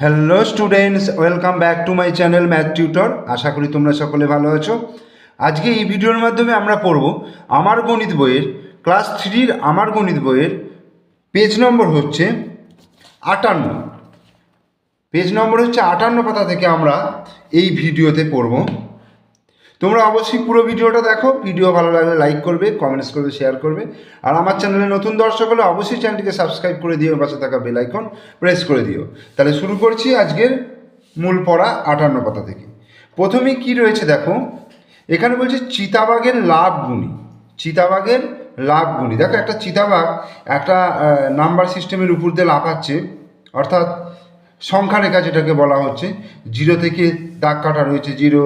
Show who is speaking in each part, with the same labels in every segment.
Speaker 1: Hello students welcome back to my channel math tutor আশা করি তোমরা সকলে ভালো আছো আজকে এই ভিডিওর মাধ্যমে আমরা পড়ব আমার গণিত বইয়ের ক্লাস থ্রির আমার গণিত বইয়ের পেজ নম্বর হচ্ছে আটান্ন পেজ নম্বর হচ্ছে আটান্ন পাতা থেকে আমরা এই ভিডিওতে পড়ব তোমরা অবশ্যই পুরো ভিডিওটা দেখো ভিডিও ভালো লাগলে লাইক করবে কমেন্টস করবে শেয়ার করবে আর আমার চ্যানেলে নতুন দর্শক হলে অবশ্যই চ্যানেলটিকে সাবস্ক্রাইব করে দিও পাশে থাকা বেলাইকন প্রেস করে দিও তাহলে শুরু করছি আজকের মূল পড়া আটান্ন পাতা থেকে প্রথমে কি রয়েছে দেখো এখানে বলছে চিতাবাগের লাভ গুণী চিতাবাগের লাভ গুণী দেখো একটা চিতাবাগ একটা নাম্বার সিস্টেমের উপর দিয়ে লাফাচ্ছে অর্থাৎ সংখ্যা রেখা যেটাকে বলা হচ্ছে জিরো থেকে দাগ কাটা রয়েছে জিরো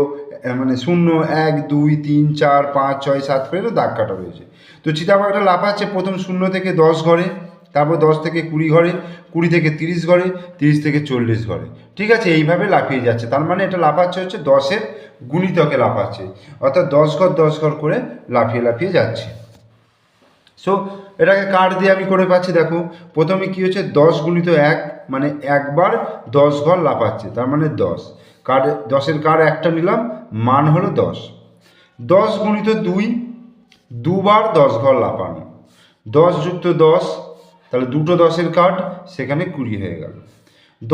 Speaker 1: মানে শূন্য এক দুই তিন চার পাঁচ ছয় সাত করে দাগ কাটা রয়েছে তো চিতাবাঘটা লাফাচ্ছে প্রথম শূন্য থেকে দশ ঘরে তারপর দশ থেকে কুড়ি ঘরে কুড়ি থেকে তিরিশ ঘরে তিরিশ থেকে চল্লিশ ঘরে ঠিক আছে এইভাবে লাফিয়ে যাচ্ছে তার মানে এটা লাফাচ্ছে হচ্ছে দশের গুণিতকে লাফাচ্ছে অর্থাৎ দশ ঘর দশ ঘর করে লাফিয়ে লাফিয়ে যাচ্ছে সো এটাকে কাঠ দিয়ে আমি করে পাচ্ছি দেখো প্রথমে কি হচ্ছে দশ গুণিত এক মানে একবার দশ ঘর লাফাচ্ছে তার মানে দশ কার দশের কার একটা নিলাম মান হলো দশ দশ গুণিত দুই দুবার দশ ঘর লাফানো দশ যুক্ত দশ তাহলে দুটো দশের কাঠ সেখানে কুড়ি হয়ে গেল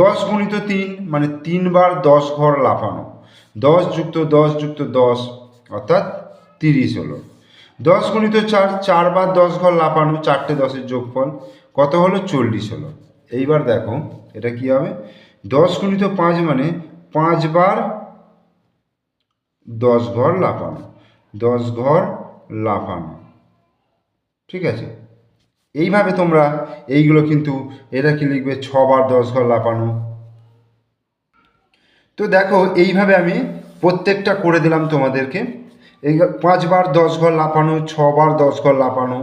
Speaker 1: দশ গুণিত তিন মানে তিনবার দশ ঘর লাফানো দশ যুক্ত দশ যুক্ত দশ অর্থাৎ তিরিশ হলো দশ গুণিত চার চারবার দশ ঘর লাফানো চারটে দশের যোগফল কত হলো চল্লিশ হলো এইবার দেখো এটা কি হবে দশ গুণিত পাঁচ মানে পাঁচবার দশ ঘর লাফানো দশ ঘর লাফানো ঠিক আছে এইভাবে তোমরা এইগুলো কিন্তু এটা কি লিখবে ছবার দশ ঘর লাফানো তো দেখো এইভাবে আমি প্রত্যেকটা করে দিলাম তোমাদেরকে এই পাঁচবার দশ ঘর লাফানো ছবার দশ ঘর লাফানো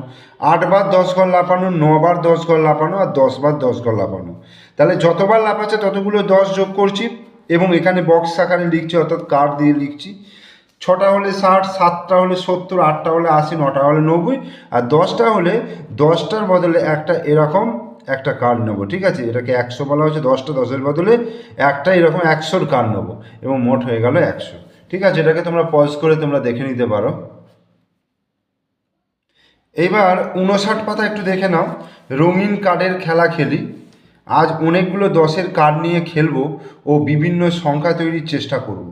Speaker 1: আটবার দশ ঘর লাফানো নবার দশ ঘর লাফানো আর দশবার দশ ঘর লাফানো তাহলে যতবার লাফাচ্ছে ততগুলো দশ যোগ করছি এবং এখানে বক্স আকারে লিখছি অর্থাৎ কার্ড দিয়ে লিখছি ছটা হলে ষাট সাতটা হলে সত্তর আটটা হলে আশি নটা হলে নব্বই আর দশটা হলে দশটার বদলে একটা এরকম একটা কার্ড নেবো ঠিক আছে এটাকে একশো বলা হচ্ছে দশটা দশের বদলে একটা এরকম একশোর কার্ড নেবো এবং মোট হয়ে গেল একশো ঠিক আছে এটাকে তোমরা পজ করে তোমরা দেখে নিতে পারো এইবার উনষাট পাতা একটু দেখে নাও রঙিন কার্ডের খেলা খেলি আজ অনেকগুলো দশের কার্ড নিয়ে খেলব ও বিভিন্ন সংখ্যা তৈরির চেষ্টা করব।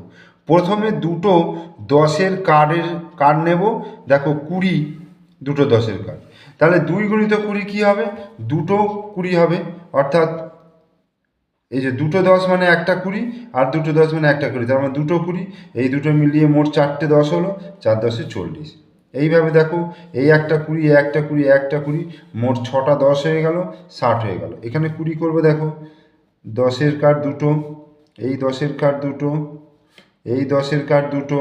Speaker 1: প্রথমে দুটো দশের কার্ডের কার্ড নেব দেখো কুড়ি দুটো দশের কার্ড তাহলে দুই গুণিত কুড়ি কী হবে দুটো কুড়ি হবে অর্থাৎ এই যে দুটো দশ মানে একটা কুড়ি আর দুটো দশ মানে একটা কুড়ি তার মানে দুটো কুড়ি এই দুটো মিলিয়ে মোট চারটে দশ হলো চার দশে চল্লিশ এইভাবে দেখো এই একটা কুড়ি একটা কুড়ি একটা কুড়ি মোট ছটা দশ হয়ে গেল ষাট হয়ে গেল এখানে কুড়ি করবে দেখো দশের কার দুটো এই দশের কার দুটো এই দশের কার দুটো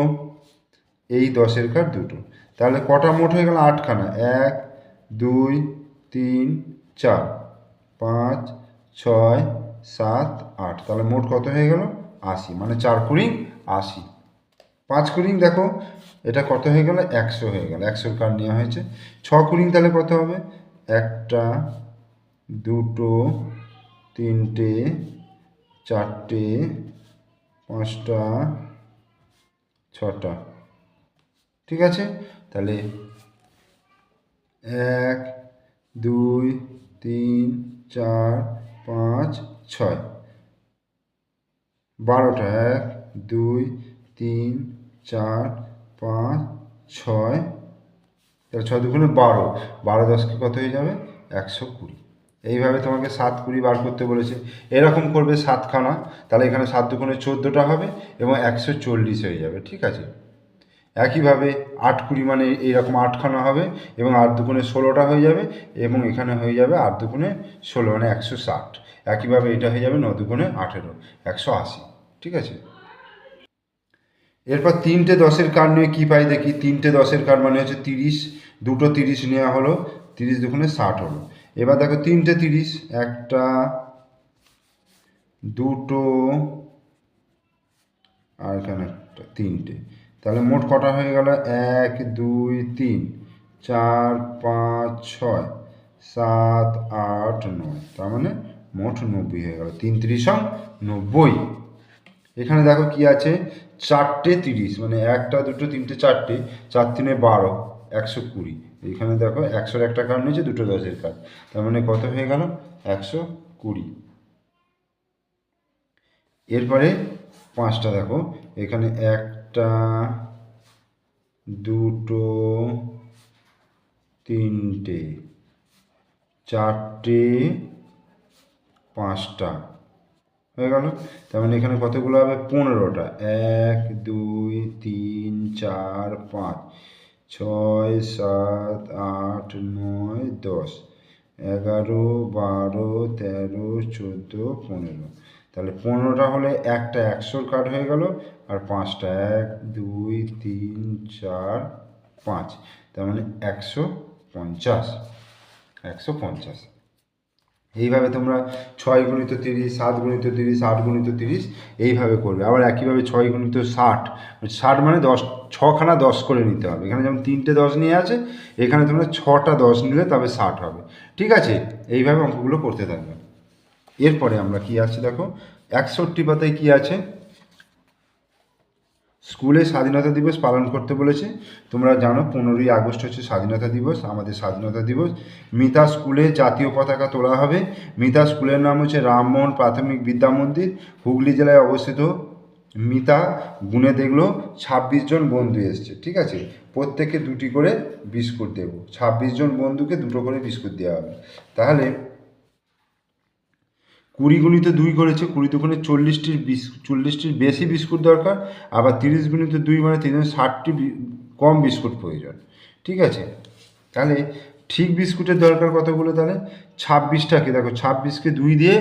Speaker 1: এই দশের কার দুটো তাহলে কটা মোট হয়ে গেল আটখানা এক দুই তিন চার পাঁচ ছয় সাত আট তাহলে মোট কত হয়ে গেল আশি মানে চার কুড়ি আশি পাঁচ কুড়িং দেখো এটা কত হয়ে গেল একশো হয়ে গেল একশোর কার্ড নেওয়া হয়েছে ছ কুড়িং তাহলে কত হবে একটা দুটো তিনটে চারটে পাঁচটা ছটা ঠিক আছে তাহলে এক দুই তিন চার পাঁচ ছয় বারোটা এক দুই তিন চার পাঁচ ছয় ছয় দুগুণে বারো বারো দশকে কত হয়ে যাবে একশো কুড়ি এইভাবে তোমাকে সাত কুড়ি বার করতে বলেছে এরকম করবে সাতখানা তাহলে এখানে সাত দুগুণে চোদ্দোটা হবে এবং একশো চল্লিশ হয়ে যাবে ঠিক আছে একইভাবে আট কুড়ি মানে এইরকম আটখানা হবে এবং আট দুগুণে ষোলোটা হয়ে যাবে এবং এখানে হয়ে যাবে আট দুগুণে ষোলো মানে একশো ষাট একইভাবে এটা হয়ে যাবে ন দুগুণে আঠেরো একশো আশি ঠিক আছে এরপর তিনটে দশের কার নিয়ে কী পাই দেখি তিনটে দশের কার মানে হচ্ছে তিরিশ দুটো তিরিশ নেওয়া হলো তিরিশ দুখানে ষাট হলো এবার দেখো তিনটে তিরিশ একটা দুটো আর এখানে একটা তিনটে তাহলে মোট কটা হয়ে গেল এক দুই তিন চার পাঁচ ছয় সাত আট নয় তার মানে মোট নব্বই হয়ে গেল তিন ত্রিশ নব্বই এখানে দেখো কি আছে চারটে তিরিশ মানে একটা দুটো তিনটে চারটে চার তিনে বারো একশো কুড়ি এখানে দেখো একশোর একটা কার্ড নিয়েছে দুটো দশের কার্ড তার মানে কত হয়ে গেল একশো কুড়ি এরপরে পাঁচটা দেখো এখানে একটা দুটো তিনটে চারটে পাঁচটা হয়ে গেল তার মানে এখানে কতগুলো হবে পনেরোটা এক দুই তিন চার পাঁচ ছয় সাত আট নয় দশ এগারো বারো তেরো চোদ্দো পনেরো তাহলে পনেরোটা হলে একটা একশোর কার্ড হয়ে গেল আর পাঁচটা এক দুই তিন চার পাঁচ তার মানে একশো পঞ্চাশ একশো পঞ্চাশ এইভাবে তোমরা ছয় গুণিত তিরিশ সাত গুণিত তিরিশ আট গুণিত তিরিশ এইভাবে করবে আবার একইভাবে ছয় গুণিত ষাট ষাট মানে দশ ছখানা দশ করে নিতে হবে এখানে যেমন তিনটে দশ নিয়ে আছে এখানে তোমরা ছটা দশ নিলে তবে ষাট হবে ঠিক আছে এইভাবে অঙ্কগুলো করতে থাকবে এরপরে আমরা কি আছে দেখো একষট্টি পাতায় কি আছে স্কুলে স্বাধীনতা দিবস পালন করতে বলেছে তোমরা জানো পনেরোই আগস্ট হচ্ছে স্বাধীনতা দিবস আমাদের স্বাধীনতা দিবস মিতা স্কুলে জাতীয় পতাকা তোলা হবে মিতা স্কুলের নাম হচ্ছে রামমোহন প্রাথমিক বিদ্যা মন্দির হুগলি জেলায় অবস্থিত মিতা গুনে দেখলো ২৬ জন বন্ধু এসছে ঠিক আছে প্রত্যেকে দুটি করে বিস্কুট দেব ২৬ জন বন্ধুকে দুটো করে বিস্কুট দেওয়া হবে তাহলে কুড়ি গুণিতে দুই করেছে কুড়ি গুণে চল্লিশটির বিস চল্লিশটির বেশি বিস্কুট দরকার আবার তিরিশ গুণিতে দুই মানে তিন ষাটটি কম বিস্কুট প্রয়োজন ঠিক আছে তাহলে ঠিক বিস্কুটের দরকার কতগুলো তাহলে ছাব্বিশটাকে দেখো ছাব্বিশকে দুই দিয়ে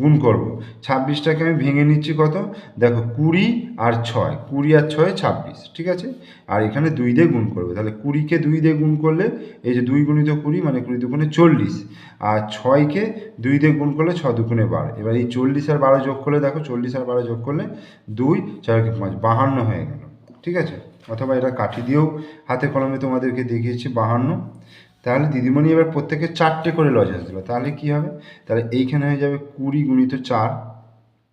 Speaker 1: গুণ করব ছাব্বিশটাকে আমি ভেঙে নিচ্ছি কত দেখো কুড়ি আর ছয় কুড়ি আর ছয় ছাব্বিশ ঠিক আছে আর এখানে দুই দিয়ে গুণ করবে তাহলে কুড়িকে দুই দিয়ে গুণ করলে এই যে দুই গুণিত কুড়ি মানে কুড়ি দুগুণে চল্লিশ আর ছয়কে দুই দিয়ে গুণ করলে ছ দুগুণে বারো এবার এই চল্লিশ আর বারো যোগ করলে দেখো চল্লিশ আর বারো যোগ করলে দুই ছয় পাঁচ বাহান্ন হয়ে গেল ঠিক আছে অথবা এটা কাঠি দিয়েও হাতে কলমে তোমাদেরকে দেখিয়েছি বাহান্ন তাহলে দিদিমণি এবার প্রত্যেকে চারটে করে লজেন্স দিল তাহলে কি হবে তাহলে এইখানে হয়ে যাবে কুড়ি গুণিত চার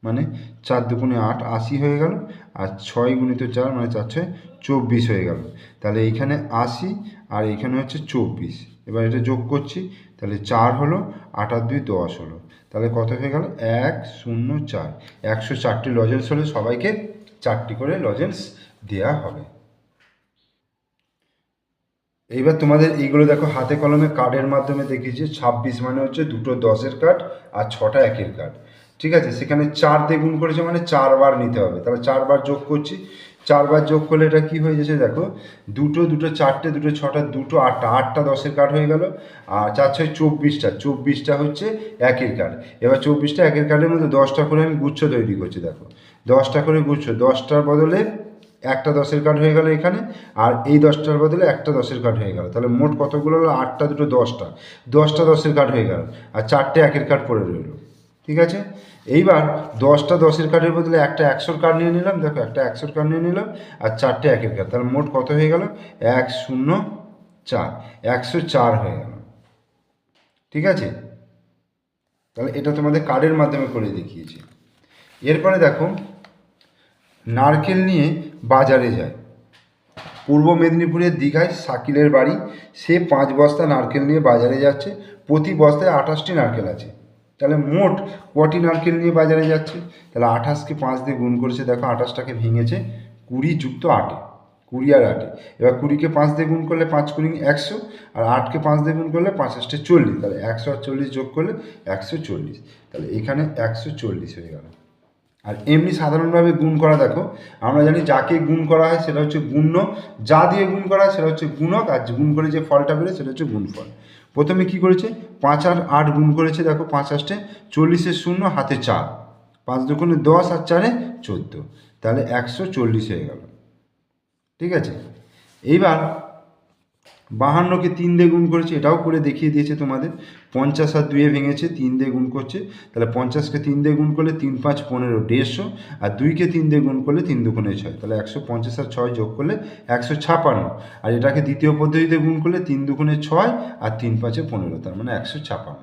Speaker 1: মানে চার দুগুণে আট আশি হয়ে গেল আর ছয় গুণিত চার মানে চার ছয় চব্বিশ হয়ে গেল তাহলে এইখানে আশি আর এইখানে হচ্ছে চব্বিশ এবার এটা যোগ করছি তাহলে চার হলো আট আর দুই দশ হলো তাহলে কত হয়ে গেল এক শূন্য চার একশো চারটি লজেন্স হলে সবাইকে চারটি করে লজেন্স দেয়া হবে এইবার তোমাদের এইগুলো দেখো হাতে কলমে কার্ডের মাধ্যমে দেখিয়েছি ছাব্বিশ মানে হচ্ছে দুটো দশের কার্ড আর ছটা একের কার্ড ঠিক আছে সেখানে চার দিয়ে গুণ করেছে মানে চারবার নিতে হবে তাহলে চারবার যোগ করছি চারবার যোগ করলে এটা কী হয়ে যাচ্ছে দেখো দুটো দুটো চারটে দুটো ছটা দুটো আটটা আটটা দশের কার্ড হয়ে গেল আর চার ছয় চব্বিশটা চব্বিশটা হচ্ছে একের কার্ড এবার চব্বিশটা একের কার্ডের মধ্যে দশটা করে আমি গুচ্ছ তৈরি করছি দেখো দশটা করে গুচ্ছ দশটার বদলে একটা দশের কার্ড হয়ে গেল এখানে আর এই দশটার বদলে একটা দশের কাঠ হয়ে গেল তাহলে মোট কতগুলো হলো আটটা দুটো দশটা দশটা দশের কার্ড হয়ে গেল আর চারটে একের কার্ড পড়ে রইল ঠিক আছে এইবার দশটা দশের কাঠের বদলে একটা একশোর কার্ড নিয়ে নিলাম দেখো একটা একশোর কার্ড নিয়ে নিলাম আর চারটে একের কার্ড তাহলে মোট কত হয়ে গেল এক শূন্য চার একশো চার হয়ে গেল ঠিক আছে তাহলে এটা তোমাদের কার্ডের মাধ্যমে করে দেখিয়েছি এরপরে দেখো নারকেল নিয়ে বাজারে যায় পূর্ব মেদিনীপুরের দীঘায় শাকিলের বাড়ি সে পাঁচ বস্তা নারকেল নিয়ে বাজারে যাচ্ছে প্রতি বস্তায় আঠাশটি নারকেল আছে তাহলে মোট কটি নারকেল নিয়ে বাজারে যাচ্ছে তাহলে আঠাশকে পাঁচ দিয়ে গুণ করেছে দেখো আঠাশটাকে ভেঙেছে কুড়ি যুক্ত আটে কুড়ি আর আটে এবার কুড়িকে পাঁচ দিয়ে গুণ করলে পাঁচ কুড়ি একশো আর আটকে পাঁচ দিয়ে গুণ করলে পাঁচ আষ্টে চল্লিশ তাহলে একশো আর চল্লিশ যোগ করলে একশো চল্লিশ তাহলে এখানে একশো চল্লিশ হয়ে গেল আর এমনি সাধারণভাবে গুণ করা দেখো আমরা জানি যাকে গুণ করা হয় সেটা হচ্ছে গুণ্য যা দিয়ে গুণ করা হয় সেটা হচ্ছে গুণক আর গুণ করে যে ফলটা বেরোয় সেটা হচ্ছে গুণফল প্রথমে কি করেছে পাঁচ আর আট গুণ করেছে দেখো পাঁচ আষ্টে চল্লিশের শূন্য হাতে চার পাঁচ দুগুণে দশ আর চারে চোদ্দো তাহলে একশো চল্লিশ হয়ে গেল ঠিক আছে এইবার বাহান্নকে তিন দিয়ে গুণ করেছে এটাও করে দেখিয়ে দিয়েছে তোমাদের পঞ্চাশ আর দুয়ে ভেঙেছে তিন দিয়ে গুণ করছে তাহলে পঞ্চাশকে তিন দিয়ে গুণ করলে তিন পাঁচ পনেরো দেড়শো আর দুইকে তিন দিয়ে গুণ করলে তিন দুগুণে ছয় তাহলে একশো পঞ্চাশ আর ছয় যোগ করলে একশো ছাপান্ন আর এটাকে দ্বিতীয় পদ্ধতিতে গুণ করলে তিন দুগুণে ছয় আর তিন পাঁচে পনেরো তার মানে একশো ছাপান্ন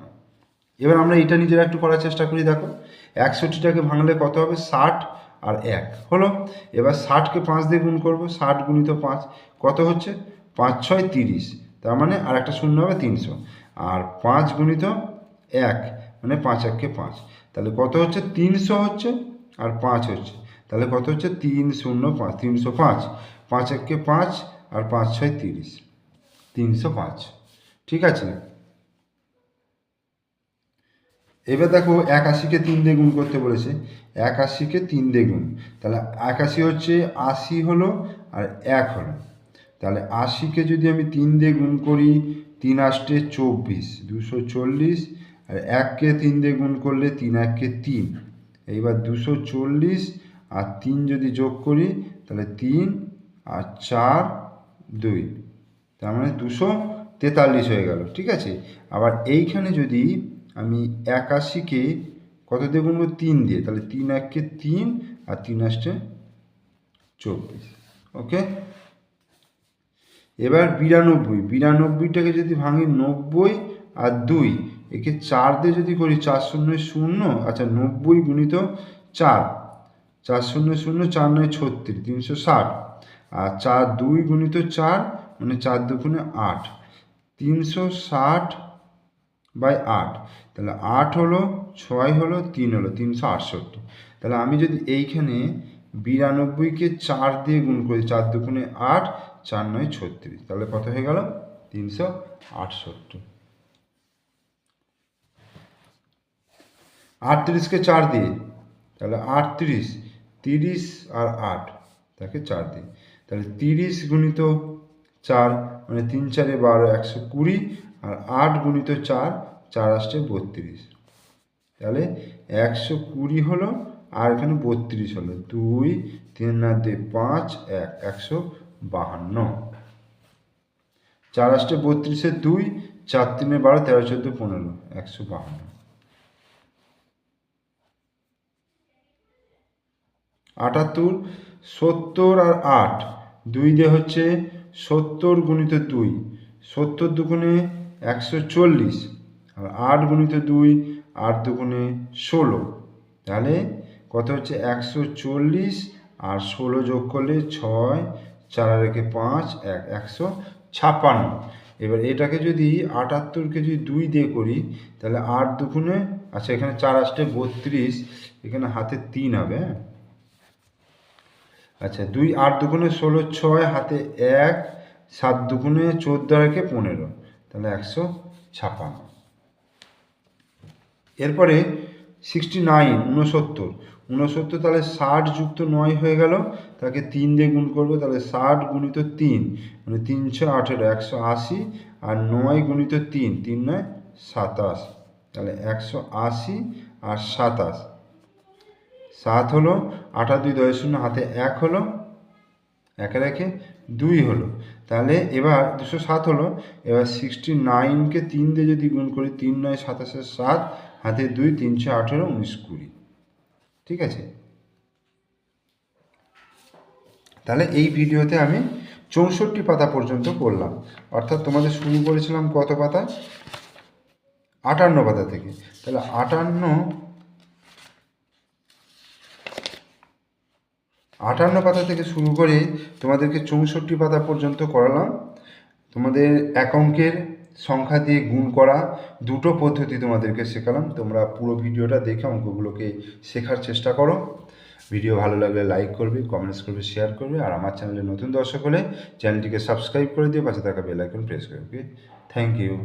Speaker 1: এবার আমরা এটা নিজেরা একটু করার চেষ্টা করি দেখো একষট্টিটাকে ভাঙলে কত হবে ষাট আর এক হলো এবার ষাটকে পাঁচ দিয়ে গুণ করবো ষাট গুণিত পাঁচ কত হচ্ছে পাঁচ ছয় তিরিশ তার মানে আর একটা শূন্য হবে তিনশো আর পাঁচ গুণিত এক মানে পাঁচ এককে পাঁচ তাহলে কত হচ্ছে তিনশো হচ্ছে আর পাঁচ হচ্ছে তাহলে কত হচ্ছে তিন শূন্য পাঁচ তিনশো পাঁচ পাঁচ এককে পাঁচ আর পাঁচ ছয় তিরিশ তিনশো পাঁচ ঠিক আছে এবার দেখো একাশিকে তিন দিয়ে গুণ করতে বলেছে একাশিকে তিন দিয়ে গুণ তাহলে একাশি হচ্ছে আশি হলো আর এক হলো তাহলে আশিকে যদি আমি তিন দিয়ে গুণ করি তিন আষ্টে চব্বিশ দুশো চল্লিশ আর এককে তিন দিয়ে গুণ করলে তিন এককে তিন এইবার দুশো চল্লিশ আর তিন যদি যোগ করি তাহলে তিন আর চার দুই তার মানে দুশো তেতাল্লিশ হয়ে গেল ঠিক আছে আবার এইখানে যদি আমি একাশিকে কত দিয়ে গুনবো তিন দিয়ে তাহলে তিন এককে তিন আর তিন আসছে চব্বিশ ওকে এবার বিরানব্বই বিরানব্বইটাকে যদি ভাঙি নব্বই আর দুই একে চার দিয়ে যদি করি চার শূন্য শূন্য আচ্ছা নব্বই গুণিত চার চার শূন্য শূন্য চার নয় ছত্রিশ তিনশো ষাট আর চার দুই গুণিত চার মানে চার দুগুণে আট তিনশো ষাট বাই আট তাহলে আট হলো ছয় হলো তিন হলো তিনশো আটষট্টি তাহলে আমি যদি এইখানে বিরানব্বইকে চার দিয়ে গুণ করি চার দুগুণে আট চার নয় ছত্রিশ তাহলে কত হয়ে গেল তিনশো আটষট্টি আটত্রিশকে চার দিয়ে তাহলে আটত্রিশ তিরিশ আর আট তাকে চার দিয়ে তাহলে তিরিশ গুণিত চার মানে তিন চারে বারো একশো কুড়ি আর আট গুণিত চার চার আসছে বত্রিশ তাহলে একশো কুড়ি হলো আর এখানে বত্রিশ হলো দুই তিন না দিয়ে পাঁচ এক একশো বাহান্ন চার আষ্টে বত্রিশে দুই চার তিনে বারো তেরো চোদ্দো পনেরো একশো বাহান্ন আটাত্তর সত্তর আর আট দুই দিয়ে হচ্ছে সত্তর গুণিত দুই সত্তর দুগুণে একশো চল্লিশ আর আট গুণিত দুই আট দুগুণে ষোলো তাহলে কত হচ্ছে একশো চল্লিশ আর ষোলো যোগ করলে ছয় চার আর একে পাঁচ এক একশো ছাপ্পান্ন এবার এটাকে যদি আটাত্তরকে যদি দুই দিয়ে করি তাহলে আট দুগুণে আচ্ছা এখানে চার আসলে বত্রিশ এখানে হাতে তিন হবে হ্যাঁ আচ্ছা দুই আট দুগুণে ষোলো ছয় হাতে এক সাত দুগুণে চোদ্দো একে পনেরো তাহলে একশো ছাপ্পান্ন এরপরে সিক্সটি নাইন উনসত্তর ঊনসত্তর তাহলে ষাট যুক্ত নয় হয়ে গেল তাকে তিন দিয়ে গুণ করবো তাহলে ষাট গুণিত তিন মানে তিনশো আঠেরো একশো আশি আর নয় গুণিত তিন তিন নয় সাতাশ তাহলে একশো আশি আর সাতাশ সাত হলো আঠা দুই দশ শূন্য হাতে এক হলো একে রেখে দুই হলো তাহলে এবার দুশো সাত হলো এবার সিক্সটি নাইনকে তিন দিয়ে যদি গুণ করি তিন নয় সাতাশের সাত হাতে দুই তিনশো আঠেরো উনিশ কুড়ি ঠিক আছে তাহলে এই ভিডিওতে আমি চৌষট্টি পাতা পর্যন্ত করলাম অর্থাৎ তোমাদের শুরু করেছিলাম কত পাতা আটান্ন পাতা থেকে তাহলে আটান্ন আটান্ন পাতা থেকে শুরু করে তোমাদেরকে চৌষট্টি পাতা পর্যন্ত করালাম তোমাদের এক অঙ্কের সংখ্যা দিয়ে গুণ করা দুটো পদ্ধতি তোমাদেরকে শেখালাম তোমরা পুরো ভিডিওটা দেখে অঙ্কগুলোকে শেখার চেষ্টা করো ভিডিও ভালো লাগলে লাইক করবে কমেন্টস করবে শেয়ার করবে আর আমার চ্যানেলে নতুন দর্শক হলে চ্যানেলটিকে সাবস্ক্রাইব করে দিয়ে পাশে থাকা বেলাইকন আইকন প্রেস করবে থ্যাংক ইউ